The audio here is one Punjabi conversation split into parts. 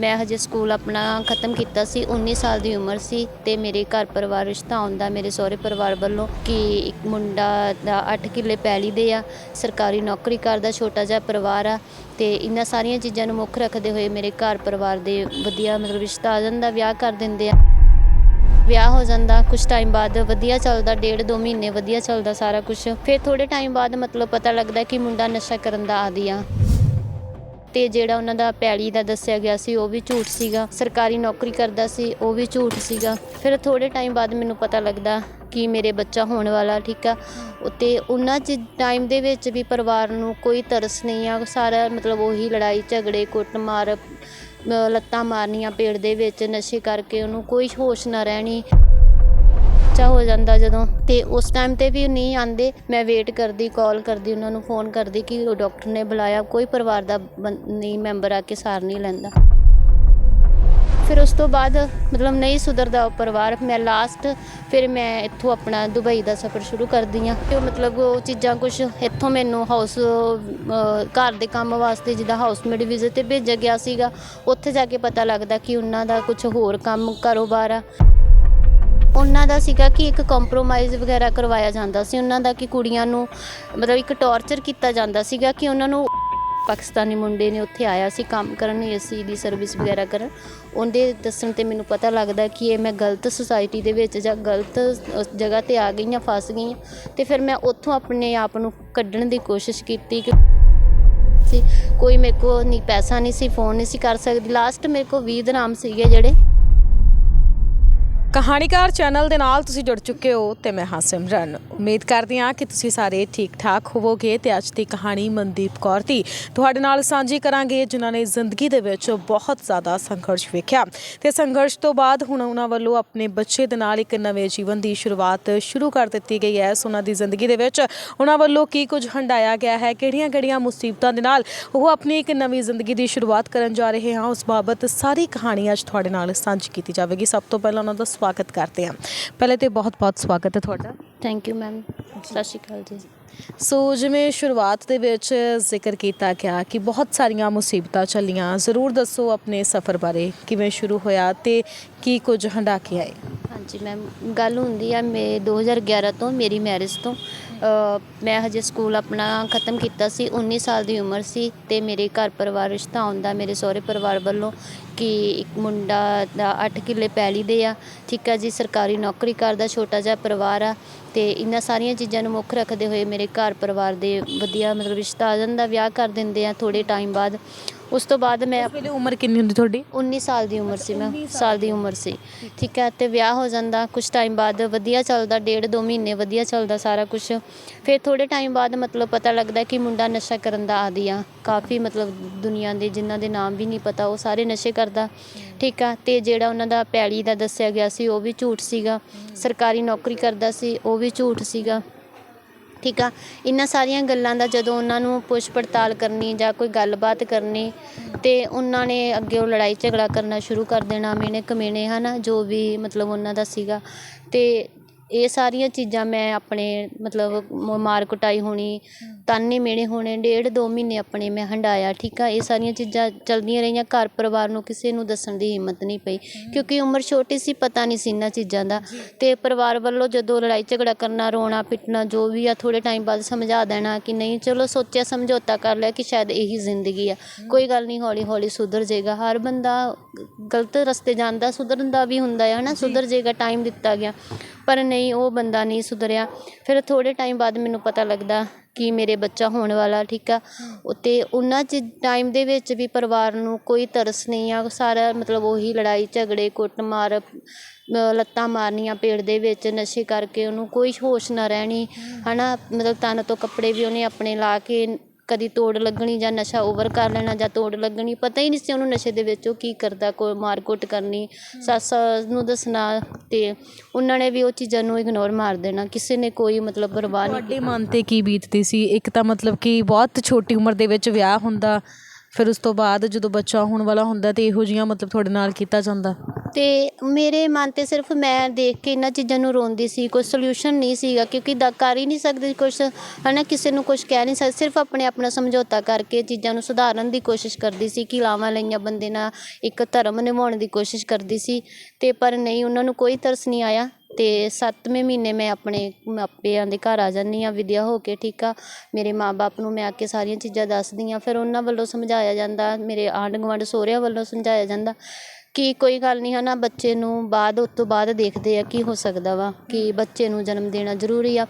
ਮੈਂ ਹਜੇ ਸਕੂਲ ਆਪਣਾ ਖਤਮ ਕੀਤਾ ਸੀ 19 ਸਾਲ ਦੀ ਉਮਰ ਸੀ ਤੇ ਮੇਰੇ ਘਰ ਪਰਿਵਾਰ ਰਿਸ਼ਤਾ ਆਉਂਦਾ ਮੇਰੇ ਸਹੁਰੇ ਪਰਿਵਾਰ ਵੱਲੋਂ ਕਿ ਇੱਕ ਮੁੰਡਾ ਦਾ 8 ਕਿੱਲੇ ਪੈਲੀ ਦੇ ਆ, ਸਰਕਾਰੀ ਨੌਕਰੀ ਕਰਦਾ, ਛੋਟਾ ਜਿਹਾ ਪਰਿਵਾਰ ਆ ਤੇ ਇਹਨਾਂ ਸਾਰੀਆਂ ਚੀਜ਼ਾਂ ਨੂੰ ਮੁੱਖ ਰੱਖਦੇ ਹੋਏ ਮੇਰੇ ਘਰ ਪਰਿਵਾਰ ਦੇ ਵਧੀਆ ਮਤਲਬ ਰਿਸ਼ਤਾ ਆ ਜਾਂਦਾ, ਵਿਆਹ ਕਰ ਦਿੰਦੇ ਆ। ਵਿਆਹ ਹੋ ਜਾਂਦਾ ਕੁਝ ਟਾਈਮ ਬਾਅਦ ਵਧੀਆ ਚੱਲਦਾ, ਡੇਢ ਦੋ ਮਹੀਨੇ ਵਧੀਆ ਚੱਲਦਾ ਸਾਰਾ ਕੁਝ ਫਿਰ ਥੋੜੇ ਟਾਈਮ ਬਾਅਦ ਮਤਲਬ ਪਤਾ ਲੱਗਦਾ ਕਿ ਮੁੰਡਾ ਨਸ਼ਾ ਕਰਨ ਦਾ ਆਦੀ ਆ। ਤੇ ਜਿਹੜਾ ਉਹਨਾਂ ਦਾ ਪੈਲੀ ਦਾ ਦੱਸਿਆ ਗਿਆ ਸੀ ਉਹ ਵੀ ਝੂਠ ਸੀਗਾ। ਸਰਕਾਰੀ ਨੌਕਰੀ ਕਰਦਾ ਸੀ ਉਹ ਵੀ ਝੂਠ ਸੀਗਾ। ਫਿਰ ਥੋੜੇ ਟਾਈਮ ਬਾਅਦ ਮੈਨੂੰ ਪਤਾ ਲੱਗਦਾ ਕਿ ਮੇਰੇ ਬੱਚਾ ਹੋਣ ਵਾਲਾ ਠੀਕ ਆ? ਤੇ ਉਹਨਾਂ ਚ ਟਾਈਮ ਦੇ ਵਿੱਚ ਵੀ ਪਰਿਵਾਰ ਨੂੰ ਕੋਈ ਤਰਸ ਨਹੀਂ ਆ। ਸਾਰਾ ਮਤਲਬ ਉਹੀ ਲੜਾਈ ਝਗੜੇ ਕੁੱਟਮਾਰ ਅ, ਲੱਤਾਂ ਮਾਰਨੀਆਂ ਪੇੜ ਦੇ ਵਿੱਚ ਨਸ਼ੇ ਕਰਕੇ ਉਹਨੂੰ ਕੋਈ ਹੋਸ਼ ਨਾ ਰਹਿਣੀ। ਬੱਚਾ ਹੋ ਜਾਂਦਾ ਜਦੋਂ ਤੇ ਉਸ ਟਾਈਮ ਤੇ ਵੀ ਨਹੀਂ ਆਂਦੇ ਮੈਂ ਵੇਟ ਕਰਦੀ ਕਾਲ ਕਰਦੀ, ਉਹਨਾਂ ਨੂੰ ਫੋਨ ਕਰਦੀ ਕਿ ਉਹ ਡਾਕਟਰ ਨੇ ਬੁਲਾਇਆ। ਕੋਈ ਪਰਿਵਾਰ ਦਾ ਬੰ- ਨਹੀਂ ਮੈਂਬਰ ਆ ਕੇ ਸਾਰ ਨਹੀਂ ਲੈਂਦਾ। ਫਿਰ ਉਸ ਤੋਂ ਬਾਅਦ ਮਤਲਬ ਨਹੀਂ ਸੁਧਰਦਾ ਉਹ ਪਰਿਵਾਰ। ਮੈਂ ਲਾਸਟ ਫਿਰ ਮੈਂ ਇੱਥੋਂ ਆਪਣਾ ਦੁਬਈ ਦਾ ਸਫ਼ਰ ਸ਼ੁਰੂ ਕਰਦੀ ਆ ਤੇ ਉਹ ਮਤਲਬ ਉਹ ਚੀਜ਼ਾਂ ਕੁਝ ਇੱਥੋਂ ਮੈਨੂੰ ਹਾਊਸ ਘਰ ਦੇ ਕੰਮ ਵਾਸਤੇ ਜਿੱਦਾਂ ਹਾਊਸਮੇਡ ਵੀਜ਼ੇ ਤੇ ਭੇਜਿਆ ਗਿਆ ਸੀਗਾ। ਉੱਥੇ ਜਾ ਕੇ ਪਤਾ ਲੱਗਦਾ ਕਿ ਉਹਨਾਂ ਦਾ ਕੁਝ ਹੋਰ ਕੰਮ ਕਾਰੋਬਾਰ ਆ। ਉਹਨਾਂ ਦਾ ਸੀਗਾ ਕਿ ਇੱਕ ਕੰਪਰੋਮਾਈਜ਼ ਵਗੈਰਾ ਕਰਵਾਇਆ ਜਾਂਦਾ ਸੀ। ਉਹਨਾਂ ਦਾ ਕਿ ਕੁੜੀਆਂ ਨੂੰ ਮਤਲਬ ਇੱਕ ਟੌਰਚਰ ਕੀਤਾ ਜਾਂਦਾ ਸੀਗਾ ਕਿ ਉਹਨਾਂ ਨੂੰ ਪਾਕਿਸਤਾਨੀ ਮੁੰਡੇ ਨੇ ਉੱਥੇ ਆਇਆ ਸੀ ਕੰਮ ਕਰਨ, ਏਸੀ ਦੀ ਸਰਵਿਸ ਵਗੈਰਾ ਕਰਨ। ਉਹਦੇ ਦੱਸਣ ਤੇ ਮੈਨੂੰ ਪਤਾ ਲੱਗਦਾ ਕਿ ਇਹ ਮੈਂ ਗਲਤ ਸੁਸਾਇਟੀ ਦੇ ਵਿੱਚ ਜਾਂ ਗਲਤ ਜਗ੍ਹਾ ਤੇ ਆ ਗਈ ਹਾਂ ਫਸ ਗਈ ਹਾਂ। ਤੇ ਫਿਰ ਮੈਂ ਉੱਥੋਂ ਆਪਣੇ ਆਪ ਨੂੰ ਕੱਢਣ ਦੀ ਕੋਸ਼ਿਸ਼ ਕੀਤੀ ਕਿ ਸੀ ਕੋਈ ਮੇਰੇ ਕੋ ਨਹੀਂ, ਪੈਸਾ ਨਹੀਂ ਸੀ ਫੋਨ ਨਹੀਂ ਸੀ ਕਰ ਸਕਦੀ। ਲਾਸਟ ਮੇਰੇ ਕੋ 20 ਦਰਾਮ ਸੀਗੇ ਜਿਹੜੇ। ਕਹਾਣੀਕਾਰ ਚੈਨਲ ਦੇ ਨਾਲ ਤੁਸੀਂ ਜੁੜ ਚੁੱਕੇ ਹੋ ਤੇ ਮੈਂ ਹਾਂ ਸਿਮਰਨ। ਉਮੀਦ ਕਰਦੀ ਹਾਂ ਕਿ ਤੁਸੀਂ ਸਾਰੇ ਠੀਕ ਠਾਕ ਹੋਵੋਗੇ ਤੇ ਅੱਜ ਦੀ ਕਹਾਣੀ ਮਨਦੀਪ ਕੌਰ ਦੀ। ਤੁਹਾਡੇ ਨਾਲ ਸਾਂਝੀ ਕਰਾਂਗੇ ਜਿਨ੍ਹਾਂ ਨੇ ਜ਼ਿੰਦਗੀ ਦੇ ਵਿੱਚ ਬਹੁਤ ਜ਼ਿਆਦਾ ਸੰਘਰਸ਼ ਵੇਖਿਆ। ਤੇ ਸੰਘਰਸ਼ ਤੋਂ ਬਾਅਦ ਹੁਣ ਉਹਨਾਂ ਵੱਲੋਂ ਆਪਣੇ ਬੱਚੇ ਦੇ ਨਾਲ ਇੱਕ ਨਵੇਂ ਜੀਵਨ ਦੀ ਸ਼ੁਰੂਆਤ ਸ਼ੁਰੂ ਕਰ ਦਿੱਤੀ ਗਈ ਹੈ। ਸੋ ਉਹਨਾਂ ਦੀ ਜ਼ਿੰਦਗੀ ਦੇ ਵਿੱਚ ਉਹਨਾਂ ਵੱਲੋਂ ਕੀ ਕੁਝ ਹੰਡਾਇਆ ਗਿਆ ਹੈ, ਕਿਹੜੀਆਂ-ਕਿਹੜੀਆਂ ਮੁਸੀਬਤਾਂ ਦੇ ਨਾਲ ਉਹ ਆਪਣੀ ਇੱਕ ਨਵੀਂ ਜ਼ਿੰਦਗੀ ਦੀ ਸ਼ੁਰੂਆਤ ਕਰਨ ਜਾ ਰਹੇ ਹਾਂ, ਉਸ ਬਾਬਤ ਸਾਰੀ ਕਹਾਣੀ ਅੱਜ ਤੁਹਾਡੇ ਨਾਲ ਸਾਂਝੀ ਕੀਤੀ ਜਾਵੇਗੀ। ਸਭ ਤੋਂ ਪਹਿਲਾਂ ਉਹਨਾਂ ਦਾ ਸਵਾਗਤ ਕਰਦੇ ਹਾਂ। ਪਹਿਲੇ ਤੇ ਬਹੁਤ-ਬਹੁਤ ਸਵਾਗਤ ਹੈ ਤੁਹਾਡਾ। ਥੈਂਕ ਯੂ ਮੈਮ ਸਤਿ ਸ਼੍ਰੀ ਅਕਾਲ ਜੀ। ਸੋ ਜਿਵੇਂ ਸ਼ੁਰੂਆਤ ਦੇ ਵਿੱਚ ਜ਼ਿਕਰ ਕੀਤਾ ਗਿਆ ਕਿ ਬਹੁਤ ਸਾਰੀਆਂ ਮੁਸੀਬਤਾਂ ਚੱਲੀਆਂ ਜ਼ਰੂਰ ਦੱਸੋ ਆਪਣੇ ਸਫ਼ਰ ਬਾਰੇ ਕਿਵੇਂ ਸ਼ੁਰੂ ਹੋਇਆ ਤੇ ਕੀ ਕੁਝ ਹੰਡਾ ਕੇ ਆਏ? ਹਾਂਜੀ ਮੈਮ ਗੱਲ ਹੁੰਦੀ ਆ ਮੇ 2011 ਤੋਂ ਮੇਰੀ ਮੈਰਿਜ ਤੋਂ। ਮੈਂ ਹਜੇ ਸਕੂਲ ਆਪਣਾ ਖਤਮ ਕੀਤਾ ਸੀ 19 ਸਾਲ ਦੀ ਉਮਰ ਸੀ ਅਤੇ ਮੇਰੇ ਘਰ ਪਰਿਵਾਰ ਰਿਸ਼ਤਾ ਆਉਂਦਾ ਮੇਰੇ ਸਹੁਰੇ ਪਰਿਵਾਰ ਵੱਲੋਂ ਕਿ ਇੱਕ ਮੁੰਡਾ ਦਾ ਅੱਠ ਕਿੱਲੇ ਪੈਲੀ ਦੇ ਆ। ਠੀਕ ਆ ਜੀ, ਸਰਕਾਰੀ ਨੌਕਰੀ ਕਰਦਾ, ਛੋਟਾ ਜਿਹਾ ਪਰਿਵਾਰ ਆ। ਤੇ ਇਹਨਾਂ ਸਾਰੀਆਂ ਚੀਜ਼ਾਂ ਨੂੰ ਮੁੱਖ ਰੱਖਦੇ ਹੋਏ ਮੇਰੇ ਘਰ ਪਰਿਵਾਰ ਦੇ ਵਧੀਆ ਮਤਲਬ ਰਿਸ਼ਤਾ ਆ ਜਾਂਦਾ ਵਿਆਹ ਕਰ ਦਿੰਦੇ ਆ ਥੋੜੇ ਟਾਈਮ ਬਾਅਦ। ਉਸ ਤੋਂ ਬਾਅਦ ਮੈਂ ਇਸ ਵੇਲੇ ਉਮਰ ਕਿੰਨੀ ਹੁੰਦੀ ਤੁਹਾਡੀ? 19 ਸਾਲ ਦੀ ਉਮਰ ਸੀ ਮੈਂ ਸਾਲ ਦੀ ਉਮਰ ਸੀ। ਠੀਕ ਹੈ ਤੇ ਵਿਆਹ ਹੋ ਜਾਂਦਾ ਕੁਝ ਟਾਈਮ ਬਾਅਦ ਵਧੀਆ ਚੱਲਦਾ ਡੇਢ ਦੋ ਮਹੀਨੇ ਵਧੀਆ ਚੱਲਦਾ ਸਾਰਾ ਕੁਝ ਫਿਰ ਥੋੜੇ ਟਾਈਮ ਬਾਅਦ ਮਤਲਬ ਪਤਾ ਲੱਗਦਾ ਕਿ ਮੁੰਡਾ ਨਸ਼ਾ ਕਰਨ ਦਾ ਆਦੀ ਆ। ਕਾਫੀ ਮਤਲਬ ਦੁਨੀਆ ਦੇ ਜਿਨ੍ਹਾਂ ਦੇ ਨਾਮ ਵੀ ਨਹੀਂ ਪਤਾ ਉਹ ਸਾਰੇ ਨਸ਼ੇ ਕਰਦਾ। ਠੀਕ ਆ, ਤੇ ਜਿਹੜਾ ਉਹਨਾਂ ਦਾ ਪੈਲੀ ਦਾ ਦੱਸਿਆ ਗਿਆ ਸੀ, ਉਹ ਵੀ ਝੂਠ ਸੀਗਾ। ਸਰਕਾਰੀ ਨੌਕਰੀ ਕਰਦਾ ਸੀ, ਉਹ ਵੀ ਝੂਠ ਸੀਗਾ। ਠੀਕ ਆ, ਇਹਨਾਂ ਸਾਰੀਆਂ ਗੱਲਾਂ ਦਾ ਜਦੋਂ ਉਹਨਾਂ ਨੂੰ ਪੁੱਛ ਪੜਤਾਲ ਕਰਨੀ ਜਾਂ ਕੋਈ ਗੱਲਬਾਤ ਕਰਨੀ, ਤੇ ਉਹਨਾਂ ਨੇ ਅੱਗੇ ਉਹ ਲੜਾਈ ਝਗੜਾ ਕਰਨਾ ਸ਼ੁਰੂ ਕਰ ਦੇਣਾ, ਮੇਨੇ ਕਮੇਨੇ, ਹਨਾ, ਜੋ ਵੀ ਮਤਲਬ ਉਹਨਾਂ ਦਾ ਸੀਗਾ। ਤੇ ਇਹ ਸਾਰੀਆਂ ਚੀਜ਼ਾਂ ਮੈਂ ਆਪਣੇ ਮਤਲਬ ਮਾਰ ਕੁਟਾਈ ਹੋਣੀ ਤਾਨੇ ਮੇਣੇ ਹੋਣੇ ਡੇਢ ਦੋ ਮਹੀਨੇ ਆਪਣੇ ਮੈਂ ਹੰਡਾਇਆ ਠੀਕ ਆ? ਇਹ ਸਾਰੀਆਂ ਚੀਜ਼ਾਂ ਚਲਦੀਆਂ ਰਹੀਆਂ ਘਰ ਪਰਿਵਾਰ ਨੂੰ ਕਿਸੇ ਨੂੰ ਦੱਸਣ ਦੀ ਹਿੰਮਤ ਨਹੀਂ ਪਈ। ਕਿਉਂਕਿ ਉਮਰ ਛੋਟੀ ਸੀ ਪਤਾ ਨਹੀਂ ਸੀ ਇਹਨਾਂ ਚੀਜ਼ਾਂ ਦਾ। ਤੇ ਪਰਿਵਾਰ ਵੱਲੋਂ ਜਦੋਂ ਲੜਾਈ ਝਗੜਾ ਕਰਨਾ ਰੋਣਾ ਪਿੱਟਣਾ ਜੋ ਵੀ ਆ ਥੋੜੇ ਟਾਈਮ ਬਾਅਦ ਸਮਝਾ ਦੇਣਾ ਕਿ ਨਹੀਂ ਚਲੋ ਸੋਚਿਆ ਸਮਝੌਤਾ ਕਰ ਲਿਆ ਕਿ ਸ਼ਾਇਦ ਇਹੀ ਜ਼ਿੰਦਗੀ ਆ। ਕੋਈ ਗੱਲ ਨਹੀਂ ਹੌਲੀ ਹੌਲੀ ਸੁਧਰ ਜਾਏਗਾ। ਹਰ ਬੰਦਾ ਗਲਤ ਰਸਤੇ ਜਾਂਦਾ ਸੁਧਰਨ ਦਾ ਵੀ ਹੁੰਦਾ ਹੈ ਹਨਾ? ਸੁਧਰ ਜਾਏਗਾ ਟਾਈਮ ਦਿੱਤਾ ਗਿਆ। ਪਰ ਨਹੀਂ ਉਹ ਬੰਦਾ ਨਹੀਂ ਸੁਧਰਿਆ। ਫਿਰ ਥੋੜੇ ਟਾਈਮ ਬਾਅਦ ਮੈਨੂੰ ਪਤਾ ਲੱਗਦਾ ਕਿ ਮੇਰੇ ਬੱਚਾ ਹੋਣ ਵਾਲਾ ਠੀਕ ਆ? ਅਤੇ ਉਹਨਾਂ ਚ ਟਾਈਮ ਦੇ ਵਿੱਚ ਵੀ ਪਰਿਵਾਰ ਨੂੰ ਕੋਈ ਤਰਸ ਨਹੀਂ ਆ ਸਾਰਾ ਮਤਲਬ ਉਹੀ ਲੜਾਈ ਝਗੜੇ ਕੁੱਟਮਾਰ ਅ, ਲੱਤਾਂ ਮਾਰਨੀਆਂ ਪੇੜ ਦੇ ਵਿੱਚ ਨਸ਼ੇ ਕਰਕੇ ਉਹਨੂੰ ਕੋਈ ਹੋਸ਼ ਨਾ ਰਹਿਣੀ ਹੈ ਨਾ ਮਤਲਬ ਤਨ ਤੋਂ ਕੱਪੜੇ ਵੀ ਉਹਨੇ ਆਪਣੇ ਲਾ ਕੇ ਕਦੀ ਤੋੜ ਲੱਗਣੀ ਜਾਂ ਨਸ਼ਾ ਓਵਰ ਕਰ ਲੈਣਾ ਜਾਂ ਤੋੜ ਲੱਗਣੀ ਪਤਾ ਹੀ ਨਹੀਂ ਸੀ ਉਹਨੂੰ ਨਸ਼ੇ ਦੇ ਵਿੱਚ ਉਹ ਕੀ ਕਰਦਾ ਕੋਈ ਮਾਰਕੁੱਟ ਕਰਨੀ। ਸੱਸ ਨੂੰ ਦੱਸਣਾ ਤੇ ਉਹਨਾਂ ਨੇ ਵੀ ਉਹ ਚੀਜ਼ਾਂ ਨੂੰ ਇਗਨੋਰ ਮਾਰ ਦੇਣਾ। ਕਿਸੇ ਨੇ ਕੋਈ ਮਤਲਬ ਪਰਵਾਹ ਨਹੀਂ ਤੁਹਾਡੇ ਮਨ ਤੇ ਕੀ ਬੀਤਦੀ ਸੀ? ਇੱਕ ਤਾਂ ਮਤਲਬ ਕਿ ਬਹੁਤ ਛੋਟੀ ਉਮਰ ਦੇ ਵਿੱਚ ਵਿਆਹ ਹੁੰਦਾ ਫਿਰ ਉਸ ਤੋਂ ਬਾਅਦ ਜਦੋਂ ਬੱਚਾ ਹੋਣ ਵਾਲਾ ਹੁੰਦਾ ਤਾਂ ਇਹੋ ਜਿਹੀਆਂ ਮਤਲਬ ਤੁਹਾਡੇ ਨਾਲ ਕੀਤਾ ਜਾਂਦਾ? ਅਤੇ ਮੇਰੇ ਮਨ ਤੇ ਸਿਰਫ ਮੈਂ ਦੇਖ ਕੇ ਇਹਨਾਂ ਚੀਜ਼ਾਂ ਨੂੰ ਰੋਂਦੀ ਸੀ, ਕੋਈ ਸੋਲਿਊਸ਼ਨ ਨਹੀਂ ਸੀਗਾ, ਕਿਉਂਕਿ ਦਾ, ਕਰ ਹੀ ਨਹੀਂ ਸਕਦੇ ਕੁਛ ਹੈ ਨਾ ਕਿਸੇ ਨੂੰ ਕੁਛ ਕਹਿ ਨਹੀਂ ਸਕਦੇ, ਸਿਰਫ ਆਪਣੇ ਆਪਣਾ ਸਮਝੌਤਾ ਕਰਕੇ ਚੀਜ਼ਾਂ ਨੂੰ ਸੁਧਾਰਨ ਦੀ ਕੋਸ਼ਿਸ਼ ਕਰਦੀ ਸੀ ਕਿ ਲਾਵਾਂ ਲਈਆਂ ਬੰਦੇ ਨਾਲ, ਇੱਕ ਧਰਮ ਨਿਭਾਉਣ ਦੀ ਕੋਸ਼ਿਸ਼ ਕਰਦੀ ਸੀ ਅਤੇ ਪਰ ਨਹੀਂ, ਉਹਨਾਂ ਨੂੰ ਕੋਈ ਤਰਸ ਨਹੀਂ ਆਇਆ। ਅਤੇ ਸੱਤਵੇਂ ਮਹੀਨੇ ਮੈਂ ਆਪਣੇ ਮਾਪਿਆਂ ਦੇ ਘਰ ਆ ਜਾਂਦੀ ਹਾਂ, ਵਿਦਿਆ ਹੋ ਕੇ, ਠੀਕ ਆ। ਮੇਰੇ ਮਾਂ ਬਾਪ ਨੂੰ ਮੈਂ ਆ ਕੇ ਸਾਰੀਆਂ ਚੀਜ਼ਾਂ ਦੱਸਦੀ ਹਾਂ, ਫਿਰ ਉਹਨਾਂ ਵੱਲੋਂ ਸਮਝਾਇਆ ਜਾਂਦਾ, ਮੇਰੇ ਆਂਢ ਗੁਆਂਢ ਸਹੁਰਿਆਂ ਵੱਲੋਂ ਸਮਝਾਇਆ ਜਾਂਦਾ ਕਿ ਕੋਈ ਗੱਲ ਨਹੀਂ ਹੈ ਨਾ ਬੱਚੇ ਨੂੰ ਬਾਅਦ ਉਹ ਤੋਂ ਬਾਅਦ ਦੇਖਦੇ ਆ ਕੀ ਹੋ ਸਕਦਾ ਵਾ, ਕਿ ਬੱਚੇ ਨੂੰ ਜਨਮ ਦੇਣਾ ਜ਼ਰੂਰੀ ਆ।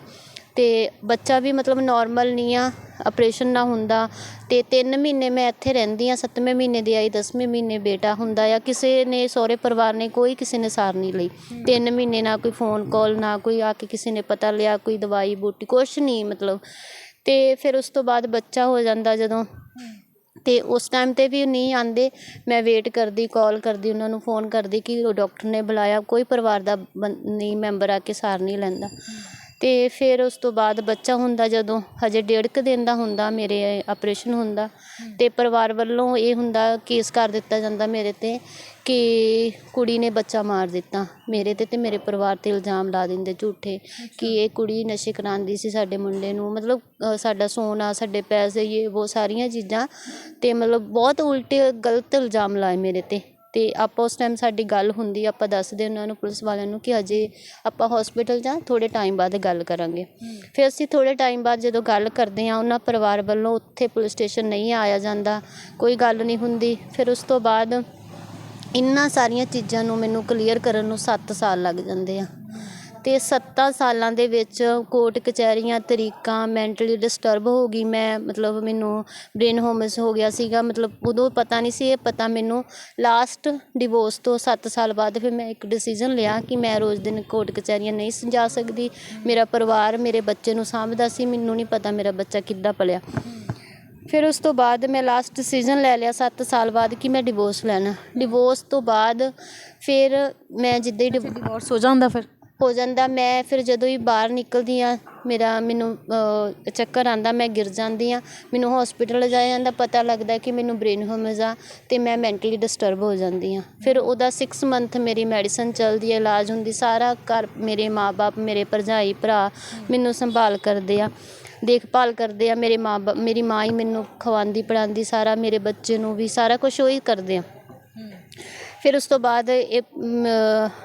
ਅਤੇ ਬੱਚਾ ਵੀ ਮਤਲਬ ਨੋਰਮਲ ਨਹੀਂ ਆ ਆਪਰੇਸ਼ਨ ਨਾ ਹੁੰਦਾ। ਅਤੇ ਤਿੰਨ ਮਹੀਨੇ ਮੈਂ ਇੱਥੇ ਰਹਿੰਦੀ ਹਾਂ, ਸੱਤਵੇਂ ਮਹੀਨੇ ਦੀ ਆਈ 10ਵੇਂ ਮਹੀਨੇ ਬੇਟਾ ਹੁੰਦਾ ਆ। ਕਿਸੇ ਨੇ, ਸਹੁਰੇ ਪਰਿਵਾਰ ਨੇ ਕੋਈ ਕਿਸੇ ਨੇ ਸਾਰ ਨਹੀਂ ਲਈ। ਤਿੰਨ ਮਹੀਨੇ ਨਾ ਕੋਈ ਫੋਨ ਕਾਲ ਨਾ ਕੋਈ ਆ ਕੇ ਕਿਸੇ ਨੇ ਪਤਾ ਲਿਆ, ਕੋਈ ਦਵਾਈ ਬੂਟੀ, ਕੁਛ ਨਹੀਂ ਮਤਲਬ। ਅਤੇ ਫਿਰ ਉਸ ਤੋਂ ਬਾਅਦ ਬੱਚਾ ਹੋ ਜਾਂਦਾ ਜਦੋਂ। ਅਤੇ ਉਸ ਟਾਈਮ ਤੇ ਵੀ ਨਹੀਂ ਆਉਂਦੇ। ਮੈਂ ਵੇਟ ਕਰਦੀ ਕਾਲ ਕਰਦੀ, ਉਹਨਾਂ ਨੂੰ ਫੋਨ ਕਰਦੀ ਕਿ ਉਹ ਡਾਕਟਰ ਨੇ ਬੁਲਾਇਆ। ਕੋਈ ਪਰਿਵਾਰ ਦਾ ਬੰ- ਨਹੀਂ ਮੈਂਬਰ ਆ ਕੇ ਸਾਰ ਨਹੀਂ ਲੈਂਦਾ। ਤੇ ਫਿਰ ਉਸ ਤੋਂ ਬਾਅਦ ਬੱਚਾ ਹੁੰਦਾ ਜਦੋਂ ਹਜੇ ਡੇਢ ਕੁ ਦਿਨ ਦਾ ਹੁੰਦਾ ਮੇਰੇ ਆਪਰੇਸ਼ਨ ਹੁੰਦਾ ਤੇ ਪਰਿਵਾਰ ਵੱਲੋਂ ਇਹ ਹੁੰਦਾ ਕੇਸ ਕਰ ਦਿੱਤਾ ਜਾਂਦਾ ਮੇਰੇ ਤੇ ਕਿ ਕੁੜੀ ਨੇ ਬੱਚਾ ਮਾਰ ਦਿੱਤਾ ਮੇਰੇ ਤੇ ਤੇ ਮੇਰੇ ਪਰਿਵਾਰ ਤੇ ਇਲਜ਼ਾਮ ਲਾ ਦਿੰਦੇ ਝੂਠੇ ਕਿ ਇਹ ਕੁੜੀ ਨਸ਼ੇ ਕਰਾਉਂਦੀ ਸੀ ਸਾਡੇ ਮੁੰਡੇ ਨੂੰ ਮਤਲਬ ਸਾਡਾ ਸੋਨਾ ਸਾਡੇ ਪੈਸੇ ਇਹ ਉਹ ਸਾਰੀਆਂ ਚੀਜ਼ਾਂ ਤੇ ਮਤਲਬ ਬਹੁਤ ਉਲਟੇ ਗਲਤ ਇਲਜ਼ਾਮ ਲਾਏ ਮੇਰੇ ਤੇ। ਤੇ ਆਪਾਂ ਉਸ ਟਾਈਮ ਸਾਡੀ ਗੱਲ ਹੁੰਦੀ ਆਪਾਂ ਦੱਸਦੇ ਉਹਨਾਂ ਨੂੰ ਪੁਲਿਸ ਵਾਲਿਆਂ ਨੂੰ ਕਿ ਹਜੇ ਆਪਾਂ ਹਸਪੀਟਲ ਜਾਂ ਥੋੜੇ ਟਾਈਮ ਬਾਅਦ ਗੱਲ ਕਰਾਂਗੇ। ਫਿਰ ਅਸੀਂ ਥੋੜੇ ਟਾਈਮ ਬਾਅਦ ਜਦੋਂ ਗੱਲ ਕਰਦੇ ਆ ਉਹਨਾਂ ਪਰਿਵਾਰ ਵੱਲੋਂ ਉੱਥੇ ਪੁਲਿਸ ਸਟੇਸ਼ਨ ਨਹੀਂ ਆਇਆ ਜਾਂਦਾ ਕੋਈ ਗੱਲ ਨਹੀਂ ਹੁੰਦੀ। ਫਿਰ ਉਸ ਤੋਂ ਬਾਅਦ ਇੰਨਾ ਸਾਰੀਆਂ ਚੀਜ਼ਾਂ ਨੂੰ ਮੈਨੂੰ ਕਲੀਅਰ ਕਰਨ ਨੂੰ 7 ਸਾਲ ਲੱਗ ਜਾਂਦੇ ਆ। ਅਤੇ ਸੱਤਾਂ ਸਾਲਾਂ ਦੇ ਵਿੱਚ ਕੋਰਟ ਕਚਹਿਰੀਆਂ ਤਰੀਕਾਂ ਮੈਂਟਲੀ ਡਿਸਟਰਬ ਹੋ ਗਈ। ਮੈਂ ਮਤਲਬ ਮੈਨੂੰ ਬ੍ਰੇਨ ਹੋਮਸ ਹੋ ਗਿਆ ਸੀਗਾ। ਮਤਲਬ ਉਦੋਂ ਪਤਾ ਨਹੀਂ ਸੀ, ਇਹ ਪਤਾ ਮੈਨੂੰ ਲਾਸਟ ਡਿਵੋਰਸ ਤੋਂ ਸੱਤ ਸਾਲ ਬਾਅਦ ਫਿਰ ਮੈਂ ਇੱਕ ਡਿਸੀਜਨ ਲਿਆ ਕਿ ਮੈਂ ਰੋਜ਼ ਦਿਨ ਕੋਰਟ ਕਚਹਿਰੀਆਂ ਨਹੀਂ ਜਾ ਸਕਦੀ। ਮੇਰਾ ਪਰਿਵਾਰ ਮੇਰੇ ਬੱਚੇ ਨੂੰ ਸਾਂਭਦਾ ਸੀ। ਮੈਨੂੰ ਨਹੀਂ ਪਤਾ ਮੇਰਾ ਬੱਚਾ ਕਿੱਦਾਂ ਪਲਿਆ ਫਿਰ ਉਸ ਤੋਂ ਬਾਅਦ ਮੈਂ ਲਾਸਟ ਡਿਸੀਜਨ ਲੈ ਲਿਆ 7 ਸਾਲ ਬਾਅਦ ਕਿ ਮੈਂ ਡਿਵੋਰਸ ਲੈਣਾ। ਡਿਵੋਰਸ ਤੋਂ ਬਾਅਦ ਫਿਰ ਮੈਂ ਜਿੱਦਾਂ ਹੀ ਡਿਵੋਰਸ ਹੋ ਜਾਂਦਾ ਫਿਰ। ਹੋ ਜਾਂਦਾ, ਮੈਂ ਫਿਰ ਜਦੋਂ ਹੀ ਬਾਹਰ ਨਿਕਲਦੀ ਹਾਂ, ਮੇਰਾ ਮੈਨੂੰ ਚੱਕਰ ਆਉਂਦਾ, ਮੈਂ ਗਿਰ ਜਾਂਦੀ ਹਾਂ, ਮੈਨੂੰ ਹੋਸਪਿਟਲ ਲਿਜਾਇਆ ਜਾਂਦਾ, ਪਤਾ ਲੱਗਦਾ ਕਿ ਮੈਨੂੰ ਬ੍ਰੇਨ ਹੈਮਰੇਜ ਆ ਅਤੇ ਮੈਂ ਮੈਂਟਲੀ ਡਿਸਟਰਬ ਹੋ ਜਾਂਦੀ ਹਾਂ। ਫਿਰ ਉਹਦਾ ਸਿਕਸ ਮੰਥ ਮੇਰੀ ਮੈਡੀਸਨ ਚੱਲਦੀ ਹੈ, ਇਲਾਜ ਹੁੰਦੀ, ਸਾਰਾ ਘਰ ਮੇਰੇ ਮਾਂ ਬਾਪ ਮੇਰੇ ਭਰਜਾਈ, ਭਰਾ ਮੈਨੂੰ ਸੰਭਾਲ ਕਰਦੇ ਆ, ਦੇਖਭਾਲ ਕਰਦੇ ਆ, ਮੇਰੇ ਮਾਂ ਬਾਪ ਮੇਰੀ ਮਾਂ ਹੀ ਮੈਨੂੰ ਖਵਾਉਂਦੀ ਪੜਾਉਂਦੀ ਸਾਰਾ ਮੇਰੇ ਬੱਚੇ ਨੂੰ ਵੀ ਸਾਰਾ ਕੁਛ ਉਹੀ ਕਰਦੇ ਆ। ਫਿਰ ਉਸ ਤੋਂ ਬਾਅਦ ਇਹ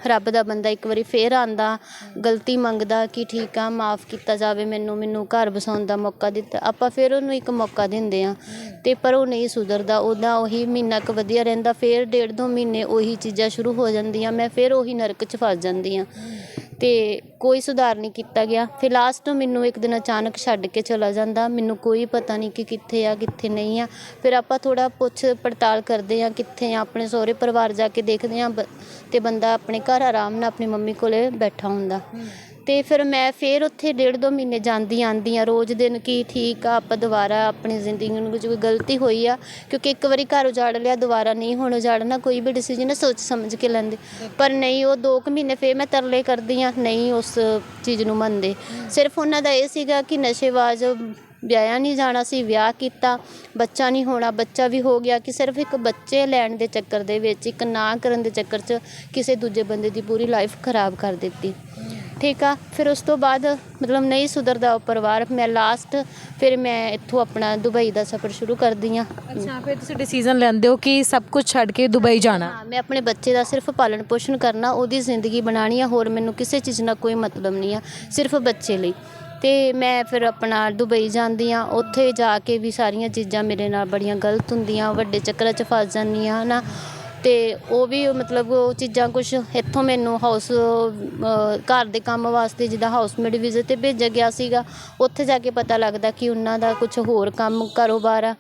ਰੱਬ ਦਾ ਬੰਦਾ ਇੱਕ ਵਾਰੀ ਫਿਰ ਆਉਂਦਾ ਗਲਤੀ ਮੰਗਦਾ ਕਿ ਠੀਕ ਆ, ਮਾਫ ਕੀਤਾ ਜਾਵੇ ਮੈਨੂੰ ਮੈਨੂੰ ਘਰ ਵਸਾਉਣ ਦਾ ਮੌਕਾ ਦਿੱਤਾ। ਆਪਾਂ ਫਿਰ ਉਹਨੂੰ ਇੱਕ ਮੌਕਾ ਦਿੰਦੇ ਹਾਂ ਅਤੇ ਪਰ ਉਹ ਨਹੀਂ ਸੁਧਰਦਾ, ਉਹਦਾ ਉਹੀ ਮਹੀਨਾ ਕੁ ਵਧੀਆ ਰਹਿੰਦਾ, ਫਿਰ ਡੇਢ ਦੋ ਮਹੀਨੇ ਉਹੀ ਚੀਜ਼ਾਂ ਸ਼ੁਰੂ ਹੋ ਜਾਂਦੀਆਂ, ਮੈਂ ਫਿਰ ਉਹੀ ਨਰਕ 'ਚ ਫਸ ਜਾਂਦੀ ਹਾਂ ਅਤੇ ਕੋਈ ਸੁਧਾਰ ਨਹੀਂ ਕੀਤਾ ਗਿਆ। ਫਿਰ ਲਾਸਟ ਮੈਨੂੰ ਇੱਕ ਦਿਨ ਅਚਾਨਕ ਛੱਡ ਕੇ ਚਲਾ ਜਾਂਦਾ। ਮੈਨੂੰ ਕੋਈ ਪਤਾ ਨਹੀਂ ਕਿ ਕਿੱਥੇ ਆ, ਕਿੱਥੇ ਨਹੀਂ ਆ। ਫਿਰ ਆਪਾਂ ਥੋੜ੍ਹਾ ਪੁੱਛ ਪੜਤਾਲ ਕਰਦੇ ਹਾਂ ਕਿੱਥੇ ਆ। ਆਪਣੇ ਸਹੁਰੇ ਪਰਿਵਾਰ ਜਾ ਕੇ ਦੇਖਦੇ ਹਾਂ ਬ- ਅਤੇ ਬੰਦਾ ਆਪਣੇ ਘਰ ਆਰਾਮ ਨਾਲ ਆਪਣੀ ਮੰਮੀ ਕੋਲ ਬੈਠਾ ਹੁੰਦਾ। ਤੇ ਫਿਰ ਮੈਂ ਫਿਰ ਉੱਥੇ ਡੇਢ ਦੋ ਮਹੀਨੇ ਜਾਂਦੀ ਆਂਦੀ ਆ ਰੋਜ਼ ਦਿਨ ਕਿ ਠੀਕ ਆ, ਆਪਾਂ ਦੁਬਾਰਾ ਆਪਣੀ ਜ਼ਿੰਦਗੀ ਨੂੰ ਕੁਝ ਕੋਈ ਗਲਤੀ ਹੋਈ ਆ, ਕਿਉਂਕਿ ਇੱਕ ਵਾਰੀ ਘਰ ਉਜਾੜ ਲਿਆ, ਦੁਬਾਰਾ ਨਹੀਂ ਹੁਣ ਉਜਾੜਨਾ, ਕੋਈ ਵੀ ਡਿਸੀਜਨ ਸੋਚ ਸਮਝ ਕੇ ਲੈਂਦੇ। ਪਰ ਨਹੀਂ, ਉਹ 2 ਕੁ ਮਹੀਨੇ ਫਿਰ ਮੈਂ ਤਰਲੇ ਕਰਦੀ ਆ ਨਹੀਂ ਉਸ ਚੀਜ਼ ਨੂੰ ਮੰਨਦੇ। ਸਿਰਫ ਉਹਨਾਂ ਦਾ ਇਹ ਸੀਗਾ ਕਿ ਨਸ਼ੇਬਾਜ਼ ਵਿਆਹਿਆ ਨਹੀਂ ਜਾਣਾ ਸੀ, ਵਿਆਹ ਕੀਤਾ, ਬੱਚਾ ਨਹੀਂ ਹੋਣਾ, ਬੱਚਾ ਵੀ ਹੋ ਗਿਆ ਕਿ ਸਿਰਫ ਇੱਕ ਬੱਚੇ ਲੈਣ ਦੇ ਚੱਕਰ ਦੇ ਵਿੱਚ, ਇੱਕ ਨਾ ਕਰਨ ਦੇ ਚੱਕਰ 'ਚ ਕਿਸੇ ਦੂਜੇ ਬੰਦੇ ਦੀ ਪੂਰੀ ਲਾਈਫ ਖਰਾਬ ਕਰ ਦਿੱਤੀ। ਠੀਕ ਆ। ਫਿਰ ਉਸ ਤੋਂ ਬਾਅਦ ਮਤਲਬ ਨਹੀਂ ਸੁਧਰਦਾ ਉਹ ਪਰਿਵਾਰ। ਮੈਂ ਲਾਸਟ ਫਿਰ ਮੈਂ ਇੱਥੋਂ ਆਪਣਾ ਦੁਬਈ ਦਾ ਸਫ਼ਰ ਸ਼ੁਰੂ ਕਰਦੀ ਆ ਅੱਛਾ ਫਿਰ ਤੁਸੀਂ ਡਿਸੀਜਨ ਲੈਂਦੇ ਹੋ ਕਿ ਸਭ ਕੁਝ ਛੱਡ ਕੇ ਦੁਬਈ ਜਾਣਾ। ਹਾਂ ਮੈਂ ਆਪਣੇ ਬੱਚੇ ਦਾ ਸਿਰਫ ਪਾਲਣ ਪੋਸ਼ਣ ਕਰਨਾ ਉਹਦੀ ਜ਼ਿੰਦਗੀ ਬਣਾਉਣੀ ਆ। ਹੋਰ ਮੈਨੂੰ ਕਿਸੇ ਚੀਜ਼ ਨਾਲ ਕੋਈ ਮਤਲਬ ਨਹੀਂ ਆ ਸਿਰਫ ਬੱਚੇ ਲਈ। ਤੇ ਮੈਂ ਫਿਰ ਆਪਣਾ ਦੁਬਈ ਜਾਂਦੀ ਆ ਉੱਥੇ ਜਾ ਕੇ ਵੀ ਸਾਰੀਆਂ ਚੀਜ਼ਾਂ ਮੇਰੇ ਨਾਲ ਬੜੀਆਂ ਗਲਤ ਹੁੰਦੀਆਂ। ਵੱਡੇ ਚੱਕਰਾਂ 'ਚ ਫਸ ਜਾਂਦੀ ਆ ਹਨਾ। ਅਤੇ ਉਹ ਵੀ ਮਤਲਬ ਉਹ ਚੀਜ਼ਾਂ ਕੁਛ ਇੱਥੋਂ ਮੈਨੂੰ ਹਾਊਸ ਘਰ ਦੇ ਕੰਮ ਵਾਸਤੇ ਜਿੱਦਾਂ ਹਾਊਸਮੇਡ ਵਿਜ਼ਿਟ ਤੇ ਭੇਜਿਆ ਗਿਆ ਸੀਗਾ, ਉੱਥੇ ਜਾ ਕੇ ਪਤਾ ਲੱਗਦਾ ਕਿ ਉਹਨਾਂ ਦਾ ਕੁਛ ਹੋਰ ਕੰਮ ਕਾਰੋਬਾਰ ਆ।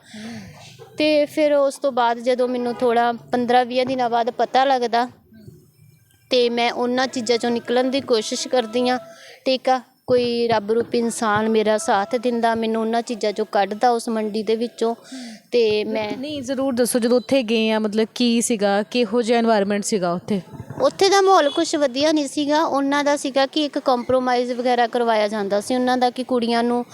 ਅਤੇ ਫਿਰ ਉਸ ਤੋਂ ਬਾਅਦ ਜਦੋਂ ਮੈਨੂੰ ਥੋੜ੍ਹਾ ਪੰਦਰਾਂ ਵੀਹ ਦਿਨਾਂ ਬਾਅਦ ਪਤਾ ਲੱਗਦਾ ਅਤੇ ਮੈਂ ਉਹਨਾਂ ਚੀਜ਼ਾਂ ਚੋਂ ਨਿਕਲਣ ਦੀ ਕੋਸ਼ਿਸ਼ ਕਰਦੀ ਹਾਂ, ਠੀਕ ਆ। ਕੋਈ ਰੱਬ ਰੂਪ ਇਨਸਾਨ ਮੇਰਾ ਸਾਥ ਦਿੰਦਾ ਮੈਨੂੰ ਉਹਨਾਂ ਚੀਜ਼ਾਂ 'ਚੋਂ ਕੱਢਦਾ ਉਸ ਮੰਡੀ ਦੇ ਵਿੱਚੋਂ। ਅਤੇ ਮੈਂ ਨਹੀਂ ਜ਼ਰੂਰ ਦੱਸੋ ਜਦੋਂ ਉੱਥੇ ਗਏ ਆ ਮਤਲਬ ਕੀ ਸੀਗਾ ਕਿਹੋ ਜਿਹਾ এনवायरमेंट ਸੀਗਾ ਉੱਥੇ? ਉੱਥੇ ਦਾ ਮਾਹੌਲ ਕੁਝ ਵਧੀਆ ਨਹੀਂ ਸੀਗਾ। ਉਹਨਾਂ ਦਾ ਸੀਗਾ ਕਿ ਇੱਕ ਕੰਪਰੋਮਾਈਜ਼ ਵਗੈਰਾ ਕਰਵਾਇਆ ਜਾਂਦਾ ਸੀ। ਉਹਨਾਂ ਦਾ ਕਿ ਕੁੜੀਆਂ ਨੂੰ